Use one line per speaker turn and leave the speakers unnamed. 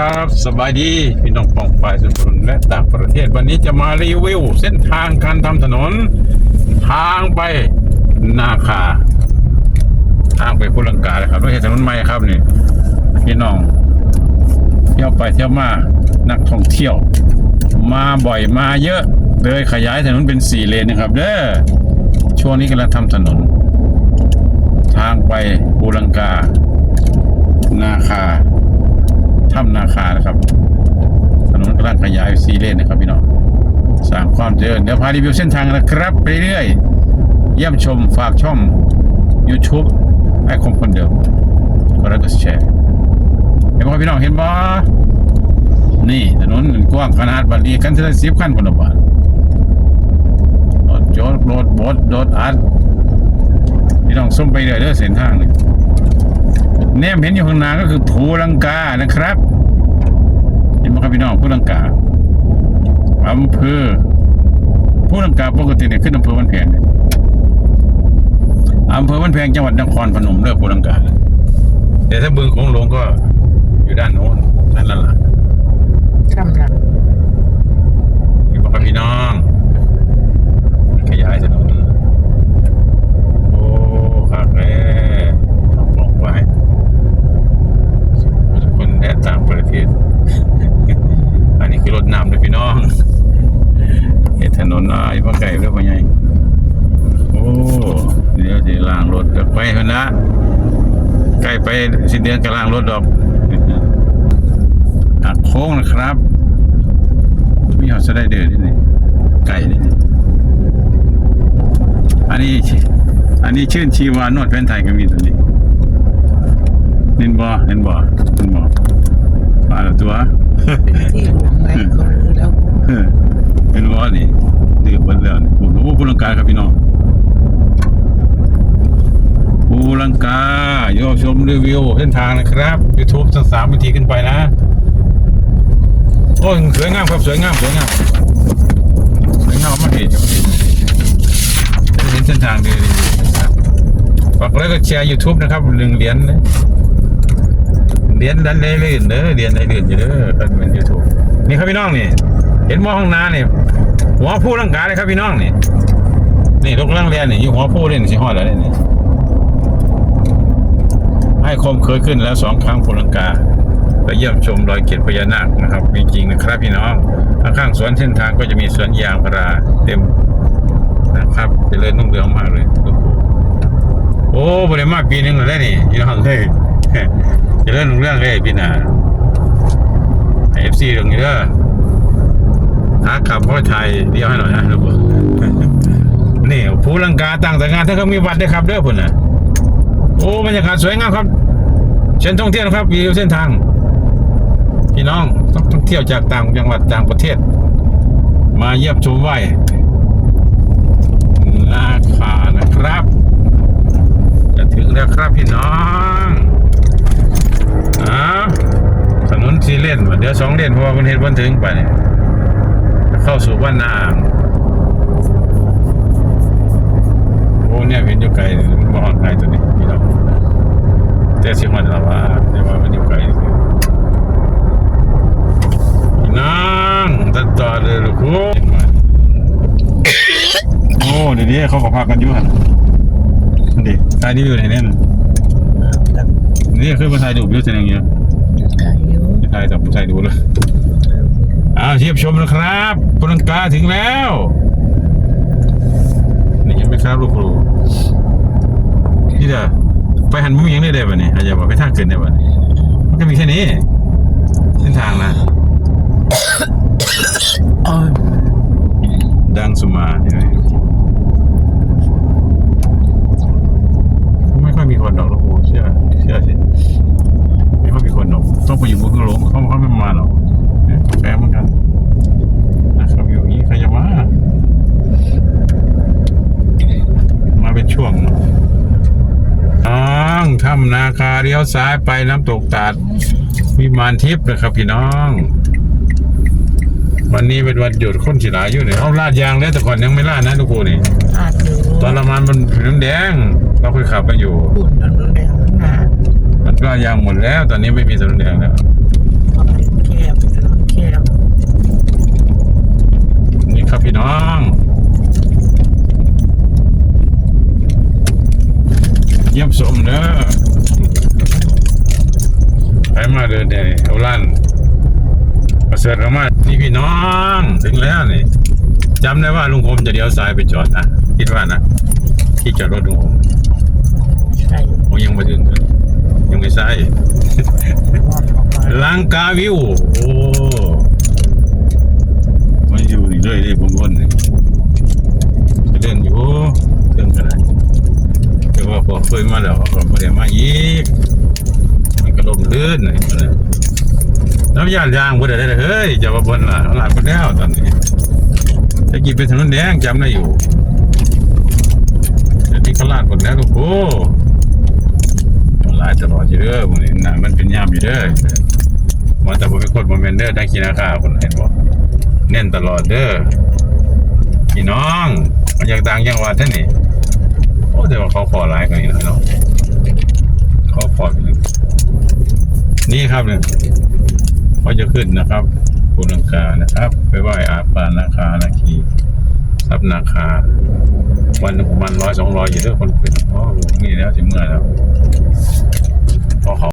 ครับสบายดีพี่น้องปองปายสุพรรณและต่างประเทศวันนี้จะมารีวิว เส้นทางการทำถนน ทางไปนาคา ทางไปพุลังกาเลยครับไม่ใช่ถนนใหม่ครับนี่พี่น้อง เที่ยวไปเที่ยวมานักท่องเที่ยว มาบ่อยมาเยอะเลยขยายถนนเป็นสี่เลนนะครับเด้อช่วงนี้กำลังทำถนน ทางไปปูลังกา นาคา ถ้ำนาคานะครับ ถนนกำลังขยายซีเลนนะครับพี่น้องสร้าวเจริญเดี๋ยวพารีวิวเส้นทางนะครับไปเรื่อยเยี่ยมชมฝากช่อง YouTube ไอคมคนเดิมก็แล้วก็แชร์เห็นบ่พี่น้องเห็นบ่นี่ถนนกว้างขนาดบัดนี้กันเท่าสิบขั้นคนละบาทรถโจรรถบดรถอัดพี่น้องส้มไปเรื่อยเด้อเส้นทางนี่แนมเห็นอยู่ข้างหน้าก็คือภูลังกานะครับเห็นไหมครับพี่น้องภูลังกาอำเภอ ภูลังกาปกติเนี่ยขึ้นอำเภอวันแพงเนี่ยอำเภอวันแพงจังหวัดนครพนมเลือกภูลังกาแต่ถ้าบึงโของหลวงก็อยู่ด้านโน้นด้านนั้นล่ะ
กำลัง
เห็นไหมครับพี่น้อง ขยายถนนโอ้ขาดแล้วลองไป คนแดนต่างประเทศ อันนี้คือรถน้ำเลยพี่น้องเห็นถนนอายมาไก่เรื่องว่าไงโอ้ เดี๋ยวจะล้างรถกับ ไปเถอะนะใกล้ไปสิ้นเดือนก็ล้างรถดอกหักโค้งนะครับมีเขาจะได้เดินที่นี่ไก่นี่อันนี้ อันนี้ชื่นชีวานวดแผนไทยก็มีตัวนี้เห็นบ่เห็นบ่เห็นบ่มาแล้วตัว
เป็นที่หลวงไว้ก็รู้แล้ว
เห็นบ่นี่ดื่มเบิดแล้วนี่โอ้โหภูลังกาครับพี่น้อง ภูลังกาโยชมรีวิวเส้นทางนะครับ YouTube ทั้งสามวิธีขึ้นไปนะโอ้ยสวยงามครับสวยงามสวยงามสวยงามมากเลยเห็นเส้นทางดีดีฝากแล้วก็แชร์ YouTube นะครับหนึ่งเหรียญนะเรียนดันได้ลื่นเด้อเรียนได้ลื่นอยู่เด้อกันเป็นยูทูบนี่ครับพี่น้องนี่ เห็นมอห้องน้านี่หัวผู้ร่างกายเลยครับพี่น้องนี่นี่ลูกร่างเรียนนี่อยู่หัวผู้เล่นสิฮอดแล้วนี่ย ให้คมเคยขึ้นแล้วสองครั้งผู้ร่างกาไปเยี่ยมชมรอยเกล็ดพญานาคนะครับมีจริงนะครับพี่น้องข้างสวนเส้นทางก็จะมีสวนยางพาราเต็มนะครับเจริญรุ่งเรืองมากเลยโอ้บริมาปีหนึงแล้วนี่พี่น้องเฮ้ยจะเล่นเรื่องเลยพี่นาเอฟซีตรงนี้เด้อหาขับพ่อไทยเดียวให้หน่อยนะลูกนี่ภูลังกาต่างแต่งานถ้าเขามีวัดด้ครับเด้อพุ่นนะ โอ้บรรยากาศสวยงามครับ เชิญท่องเที่ยวนะครับวิวเส้นทาง พี่น้องต้องท่องเที่ยวจากต่างจังหวัดต่างประเทศ มาเยี่ยมชมไหว้นาคานะครับ จะถึงแล้วครับพี่น้องอ้าวถนนสี่เลนว่ะเดี๋ยวสองเลนเพราะว่ามันเห็นวันถึงไปเนี่ยจะเข้าสู่บ้านนาอ่าง เนี่ยเห็นอยู่ไกลมันบ่ฮอดไกลตัวนี้พี่น้องแต่สิฮอดแล้วว่าแต่ว่ามันอยู่ไกลคือพี่งตัดต่อเลยลูกโอ้เดี๋ยวนี้เขาขอพากันอยู่งอันดิตายนี่อยู่ไหนเนี่ยนี่คือมาถ่ายรูปอยู่เส้นอย่างเย
อายุ
ไม่ถ่ายแต่ผู้ชาดูเลยอ้าวเทียบชมนะครับพุลังกาถึงแล้ว ครับลูกครูนี่เด้อไปหันมุมยังได้เลยบ่เนี่ยอาจจะบอกไปทางเกินได้บ่เนี่ยมันก็มีแค่นี้เส้นทางนะดังสุมาใช่ไหมไม่ค่อยมีคนดอกลูกครูเชื่อเชื่อสิไม่ค่อยมีคนดอกต้องไปอยู่บนเครื่องลงเขาเขาไม่มาหรอกเนี่ยแปลเหมือนกันนะครับอยู่อย่างนี้ใครจะมา มาเป็นช่วงเนอะน้องถ้ำนาคาเลี้ยวซ้ายไปน้ำตกตาดวิมานทิพย์นะครับพี่น้อง วันนี้เป็นวันหยุดคนสิหลายอยู่เนี่ยเอาลาดยางแล้วแต่ก่อนยังไม่ลาดนะทุกคนนี่
อาจอยู่
ตอนละมันมันสีแดงๆเราเคยขับกันอยู่
ปุ่นถนนแดงข้างหน้า
มันก็ยางหมดแล้ว ตอนนี้ไม่มีถนนแดงแล้ว
ถนนแคบถนนแคบ
นี่ครับพี่น้องเยี่ยม สมเนอะไปมาเดินเนี่ยเอาลั่นประเสริฐก็มานี่พี่น้องถึงแล้วนี่จำได้ว่าลุงคมจะเลี้ยวซ้ายไปจอดนะคิดว่านะที่จอดรถลุงคม
ใช่
ผมยังไม่ถึงเลยยังไม่ใช่
ว่าออกมา
ลังกาวิวโอ้มาอยู่นี่เลยเลยผมวนนี่จะเดินอยู่เดินกันไหนแต่ว่า พอเคยมาแล้วก็ไม่ได้มาอีกมันก็ลมลื่นเลยนะน้ำยานยางบ่ได้เลยเฮ้ยจะมาบนล่ะหลานคนแล้วตอนนี้จะกี่เป็นถนนแดงจำได้อยู่แต่ที่เขาลาดคนแล้วก็โอ้หลายตลอดอยู่เด้อพวกนี้นะมันเป็นยามอยู่เด้อว่าแต่บ่เป็นคนบ่แม่นเด้อได้กินอาคาคนเห็นบ่เน้นตลอดเด้อพี่น้องมันอยากดังยังหวัดท่านนี่ โอ้แต่ว่าเขาขอไลายกว่านี้นะเนาะเขาขอไปเลยนี่ครับเนี่ยเขาจะขึ้นนะครับภูลังกานะครับ ไปไหว้อาปานาคานาคีทรัพนาคา วันหนึ่งประมาณร้อยสองร้อยอยู่เด้อคนขึ้นอ๋อนี่แล้วถึงเมื่อแล้วพอเขา